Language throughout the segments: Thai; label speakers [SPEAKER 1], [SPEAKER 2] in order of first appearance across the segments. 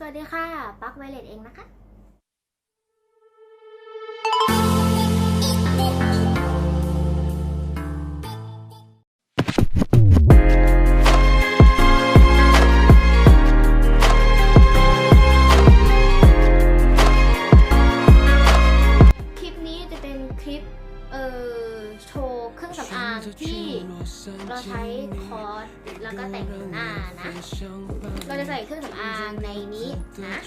[SPEAKER 1] สวัสดีค่ะปักไวเลตเองนะคะ เราใช้คอร์สแล้วก็แต่งหน้านะ เราจะใส่เครื่องสำอางในนี้นะ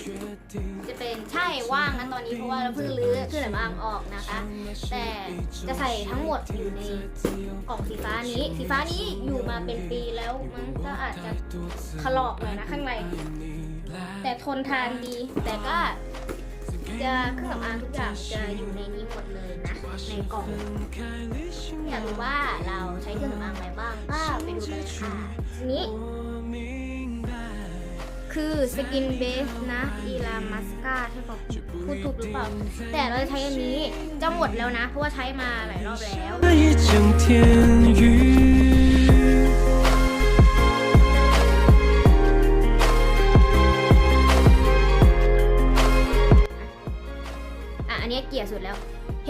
[SPEAKER 1] จะเป็นใช่ว่างนะตอนนี้เพราะว่าเราเพิ่งรื้อเครื่องสำอางออกนะคะ แต่จะใส่ทั้งหมดอยู่ในกล่องสีฟ้านี้ สีฟ้านี้อยู่มาเป็นปีแล้วมันก็อาจจะถลอกหน่อยนะข้างในแต่ทนทานดีแต่ก็ จะเครื่องสำอางทุกอย่างจะอยู่ในนี้หมดเลยนะ ในกล่องอยากรู้ว่าเราใช้เครื่องสำอางอะไรบ้างก็ไปดูกันค่ะนี้คือสกินเบสนะอีลามัสกาใช่ปะพูดถูกหรือเปล่า แต่เราจะใช้อันนี้จะหมดแล้วนะ เพราะว่าใช้มาหลายรอบแล้ว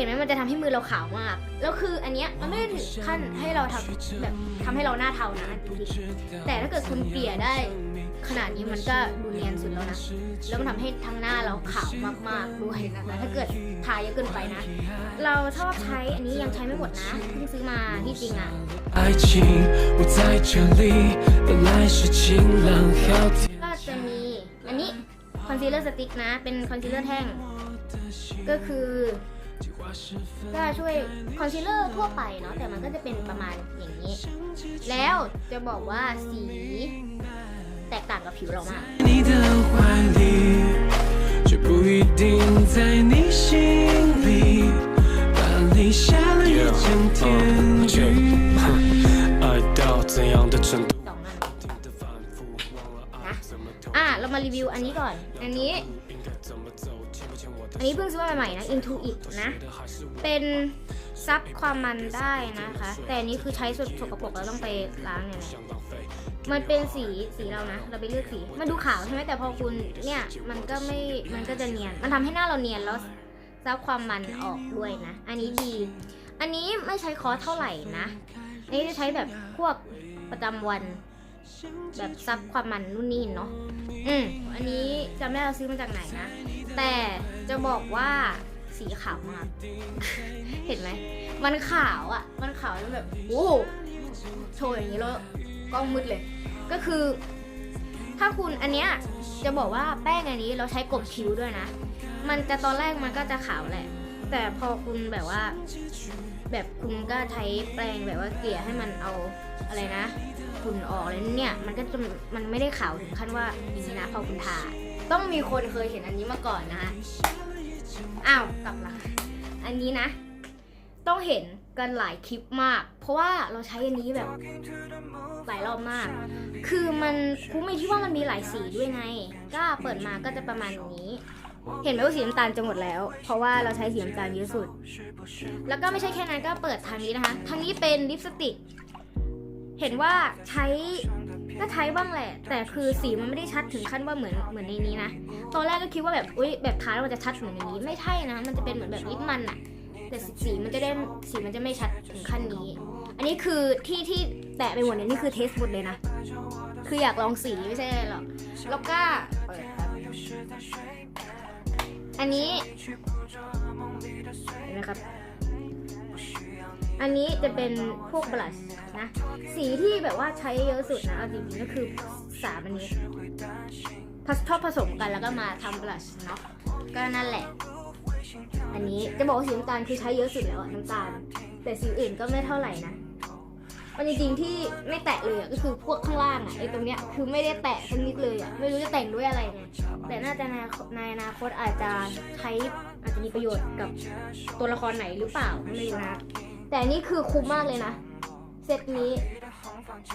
[SPEAKER 1] ห็นไหมมันจะทำให้มือเราขาวมากแล้วคืออันเนี้ยมันไม่ได้ถึงขั้นให้เราทำแบบทำให้เราหน้าเทานะแต่ถ้าเกิดคุณเปลี่ยได้ ขนาดนี้มันก็ดูเนียนสุดแล้วนะแล้วมันทำให้ทั้งหน้าเราขาวมากๆด้วยนะคะถ้าเกิดทาเยอะเกินไปนะ เราชอบใช้อันนี้ยังใช้ไม่หมดนะเพิ่งซื้อมาที่จริงอะก็จะมีอันนี้คอนซีลเลอร์สติ๊กนะ เป็นคอนซีลเลอร์แท่ง ก็คือ ก็ช่วยคอนซีลเลอร์ทั่วไปเนาะแต่มันก็จะเป็นประมาณอย่างนี้ แล้วจะบอกว่าสีแตกต่างกับผิวเรามากอะเรามารีวิวอันนี้ก่อน อันนี้ อันนี้เพิ่งซื้อมาใหม่นะ Into It นะ เป็นซับความมันได้นะคะ แต่อันนี้คือใช้สดสกปรกแล้วต้องไปล้างเนี่ยมันเป็นสีสีเรานะ เราไปเลือกสี มันดูขาวใช่ไหมแต่พอคุณเนี่ยมันก็ไม่ มันก็จะเนียน มันทำให้หน้าเราเนียนแล้วซับความมันออกด้วยนะ อันนี้ดี อันนี้ไม่ใช้คอเท่าไหร่นะนี่จะใช้แบบพวกประจำวัน แบบซับความมันนู่นนี่เนาะอืมอันนี้จำไม่ได้เราซื้อมาจากไหนนะ แต่จะบอกว่าสีขาวมาก เห็นไหม มันขาวอะ่ะ มันขาวจนแบบโอ้โหโชว์อย่างนี้แล้วกล้องมืดเลย ก็คือ ถ้าคุณอันเนี้ยจะบอกว่าแป้งอันนี้เราใช้กบคิ้วด้วยนะ มันจะตอนแรกมันก็จะขาวแหละ แต่พอคุณแบบว่า แบบคุณก็ใช้แปรงแบบว่าเกลี่ยให้มันเอาอะไรนะ ฝุ่นออกเลยเนี่ยมันก็จะมันไม่ได้ขาวถึงขั้นว่าอย่างนี้นะพอคุณทาต้องมีคนเคยเห็นอันนี้มาก่อนนะคะอ้าวกลับละอันนี้นะ ต้องเห็นกันหลายคลิปมาก เพราะว่าเราใช้อันนี้แบบหลายรอบมาก คือมันคุ้มในที่ว่ามันมีหลายสีด้วยไง ก็เปิดมาก็จะประมาณนี้ เห็นไหมว่าสีน้ำตาลจะหมดแล้ว เพราะว่าเราใช้สีน้ำตาลเยอะสุด แล้วก็ไม่ใช่แค่นั้นก็เปิดทางนี้นะคะ ทางนี้เป็นลิปสติก เห็นว่าใช้ก็ใช้บ้างแหละ แต่คือสีมันไม่ได้ชัดถึงขั้นว่าเหมือนเหมือนในนี้นะตอนแรกก็คิดว่าแบบอุ้ยแบบทาแล้วมันจะชัดเหมือนในนี้ ไม่ใช่นะ มันจะเป็นเหมือนแบบลิปมันอะแต่สีมันจะได้สีมันจะไม่ชัดถึงขั้นนี้ อันนี้คือที่ที่แตะไปหมดเนี่ยนี่คือเทสหมดเลยนะ คืออยากลองสีไม่ใช่อะไรหรอกแล้วก็อันนี้นไหมครับ อันนี้จะเป็นพวกบลัชนะ สีที่แบบว่าใช้เยอะสุดนะเอาจริงๆก็คือสามอันนี้ผสชอบผสมกันแล้วก็มาทำบลัชเนาะก็นั่นแหละ อันนี้จะบอกว่าสีน้ำตาลคือใช้เยอะสุดแล้วอะน้ำตาล แต่สีอื่นก็ไม่เท่าไหร่นะมันจริงๆที่ไม่แตะเลยอะก็คือพวกข้างล่างอะไอ้ตรงเนี้ยคือไม่ได้แตะสักนิดเลยอะไม่รู้จะแต่งด้วยอะไรไงแต่น่าจะในในอนาคตอาจจะใช้อาจจะมีประโยชน์กับตัวละครไหนหรือเปล่าไม่รู้นะ แต่นี่คือคุ้มมากเลยนะ เซตนี้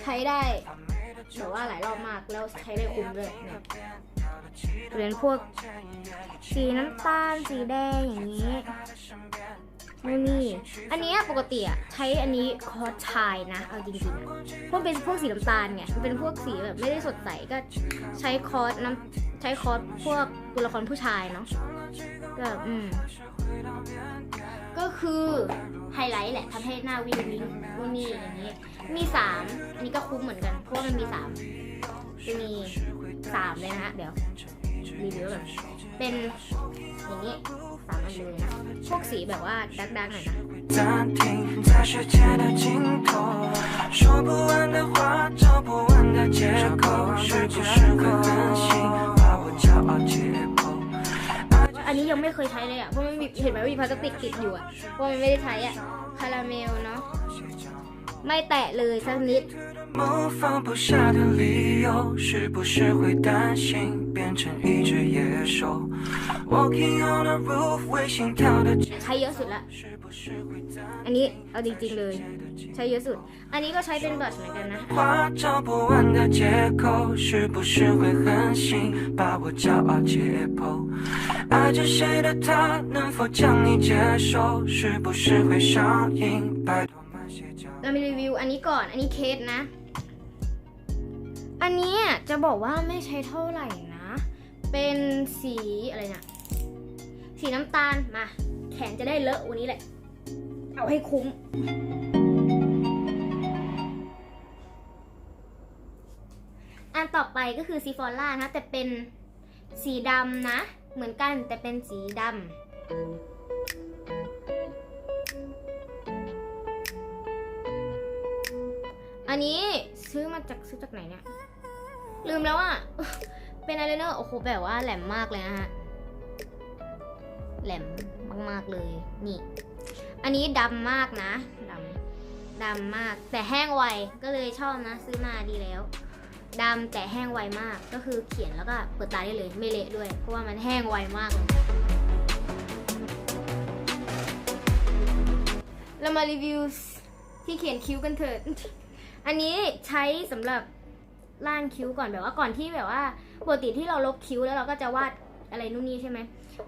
[SPEAKER 1] ใช้ได้แต่ว่าหลายรอบมากแล้วใช้ได้คุ้มด้วยเหรียญพวกสีน้ำตาลสีแดงอย่างนี้ ไม่มี อันนี้ปกติอะใช้อันนี้คอสชายนะ เอาจริงๆเพราะเป็นพวกสีน้ำตาลไงมันเป็นพวกสีแบบไม่ได้สดใสก็ใช้คอสน้ำใช้คอร์สพวกตัวละครผู้ชายเนาะก็อืมก็คือไฮไลท์แหละทำให้หน้าวิ่งวิ่งนู่นนี่อย่างนี้ มีสามอันนี้ก็คุ้มเหมือนกัน เพราะว่ามันมีสามจะมีสามเลยนะฮะเดี๋ยวรีวิวแบบ เป็นอย่างนี้สามอันเลยนะ พวกสีแบบว่าดักดักหน่อยนะอันนี้ยังไม่เคยใช้เลยอะ เพราะมันเห็นไหมว่ามีพลาสติกติดอยู่อะ เพราะมันไม่ได้ใช้อะ คาราเมลเนาะ ไม่แตะเลยสักนิด
[SPEAKER 2] 梦放不下的理由，是不是会担心变成一只野兽？Walking on the roof，为心跳的节
[SPEAKER 1] ใช้เยอะสุดละ
[SPEAKER 2] 是不是会在
[SPEAKER 1] อันนี้เอาจริงๆเลย ใช้เยอะสุด อันนี้ก็ใช้เป็นบลัชเหมือนกันนะ
[SPEAKER 2] 话找不完的借口，是不是会狠心把我骄傲解剖？爱着谁的他，能否将你接受？是不是会上瘾？拜托慢些交
[SPEAKER 1] เรามีรีวิวอันนี้ก่อน อันนี้เคสนะ อันนี้จะบอกว่าไม่ใช้เท่าไหร่นะ เป็นสีอะไรนะสีน้ำตาลมา แขนจะได้เลอะวันนี้แหละ เอาให้คุ้ม อันต่อไปก็คือซีฟอร่านะ แต่เป็นสีดำนะ เหมือนกันแต่เป็นสีดำ นนี้ซื้อมาจากซื้อจากไหนเนี่ย ลืมแล้วอะ่ะ เป็นอะไรเนอร์โอ้โหแบบว่าแหลมมากเลยนะฮะ แหลมมากๆเลย นี่ อันนี้ดำมากนะดำดำมาก แต่แห้งไว ก็เลยชอบนะ ซื้อมาดีแล้วดำแต่แห้งไวมาก ก็คือเขียนแล้วก็เปิดตาได้เลย ไม่เละด้วย เพราะว่ามันแห้งไวมากเลยเรามารีวิวที่เขียนคิ้วกันเถิด อันนี้ใช้สำหรับล่างคิ้วก่อนแบบว่าก่อนที่แบบว่าปกติที่เราลบคิ้วแล้วเราก็จะวาดอะไรนู่นนี่ใช่ไหม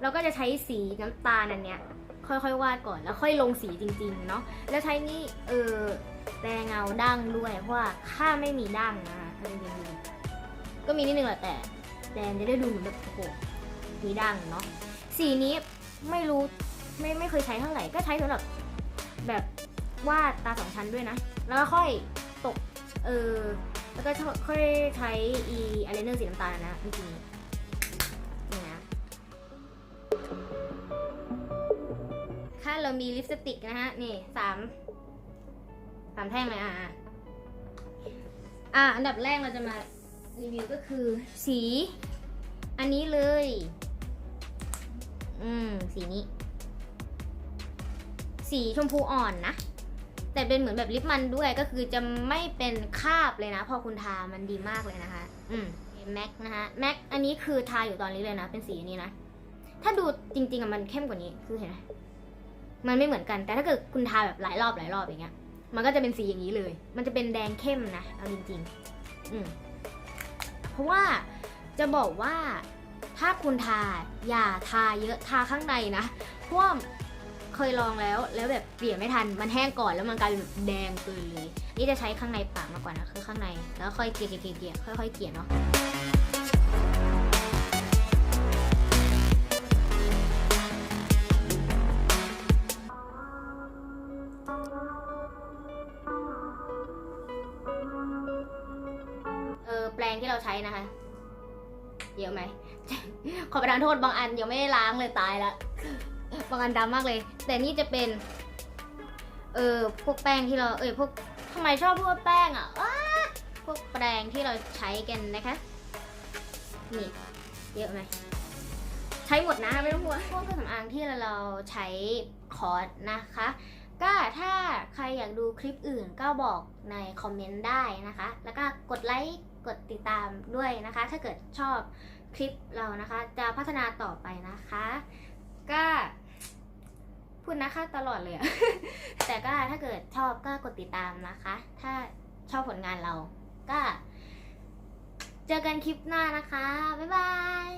[SPEAKER 1] เราก็จะใช้สีน้ำตาลอันเนี้ยค่อยๆวาดก่อนแล้วค่อยลงสีจริงๆเนาะแล้วใช้นี่เออแต่เงาดั้งด้วยเพราะว่าถ้าไม่มีดั้งนะคะถ้าจริงๆก็มีนิดนึงแหละแต่แดงจะได้ดูเหมือนแบบโอ้โหมีดั้งเนาะสีนี้ไม่รู้ไม่ไม่เคยใช้เท่าไหร่ก็ใช้สำหรับแบบวาดตาสองชั้นด้วยนะ แล้วก็ค่อย ตก เออ แล้วก็ค่อยใช้อีอายไลเนอร์สีน้ำตาลนะจริงๆนี่นะ ถ้าเรามีลิปสติกนะฮะ นี่สามสามแท่งเลยอะอะอะ อันดับแรกเราจะมารีวิวก็คือสี อันนี้เลย อืม สีนี้ สีชมพูอ่อนนะ แต่เป็นเหมือนแบบลิปมันด้วยก็คือจะไม่เป็นคราบเลยนะ พอคุณทามันดีมากเลยนะคะ อืมแม็กนะคะแม็กอันนี้คือทาอยู่ตอนนี้เลยนะ เป็นสีนี้นะ ถ้าดูจริงๆอะมันเข้มกว่านี้คือเห็นไหมมันไม่เหมือนกันแต่ถ้าเกิดคุณทาแบบหลายรอบหลายรอบอย่างเงี้ย มันก็จะเป็นสีอย่างนี้เลย มันจะเป็นแดงเข้มนะเอาจริง ๆ อืมเพราะว่าจะบอกว่าถ้าคุณทาอย่าทาเยอะทาข้างในนะเพราะว่า เคยลองแล้ว แล้วแบบเปลี่ยนไม่ทัน มันแห้งก่อนแล้วมันกลายเป็นแบบแดงเกินเลย นี่จะใช้ข้างในปากมากกว่านะ คือข้างใน แล้วค่อยเกลี่ยเกลี่ยเกลี่ยค่อยๆเกลี่ยเนาะเออแปลงที่เราใช้นะคะ เยอะไหม ขอประทานโทษบางอันยังไม่ได้ล้างเลยตายละ บางอันดำมากเลย แต่นี่จะเป็น เออพวกแป้งที่เรา เออพวกทำไมชอบพวกแป้งอะพวกแปรงที่เราใช้กันนะคะ นี่ เยอะไหมใช้หมดนะไม่ต้องห่วงพวกเครื่องสำอางที่เราใช้คอร์สนะคะ ก็ถ้าใครอยากดูคลิปอื่นก็บอกในคอมเมนต์ได้นะคะ แล้วก็กดไลค์กดติดตามด้วยนะคะ ถ้าเกิดชอบคลิปเรานะคะ จะพัฒนาต่อไปนะคะ ก็ พูดนะคะตลอดเลย แต่ก็ถ้าเกิดชอบก็กดติดตามนะคะ ถ้าชอบผลงานเราก็ เจอกันคลิปหน้านะคะ บ๊ายบาย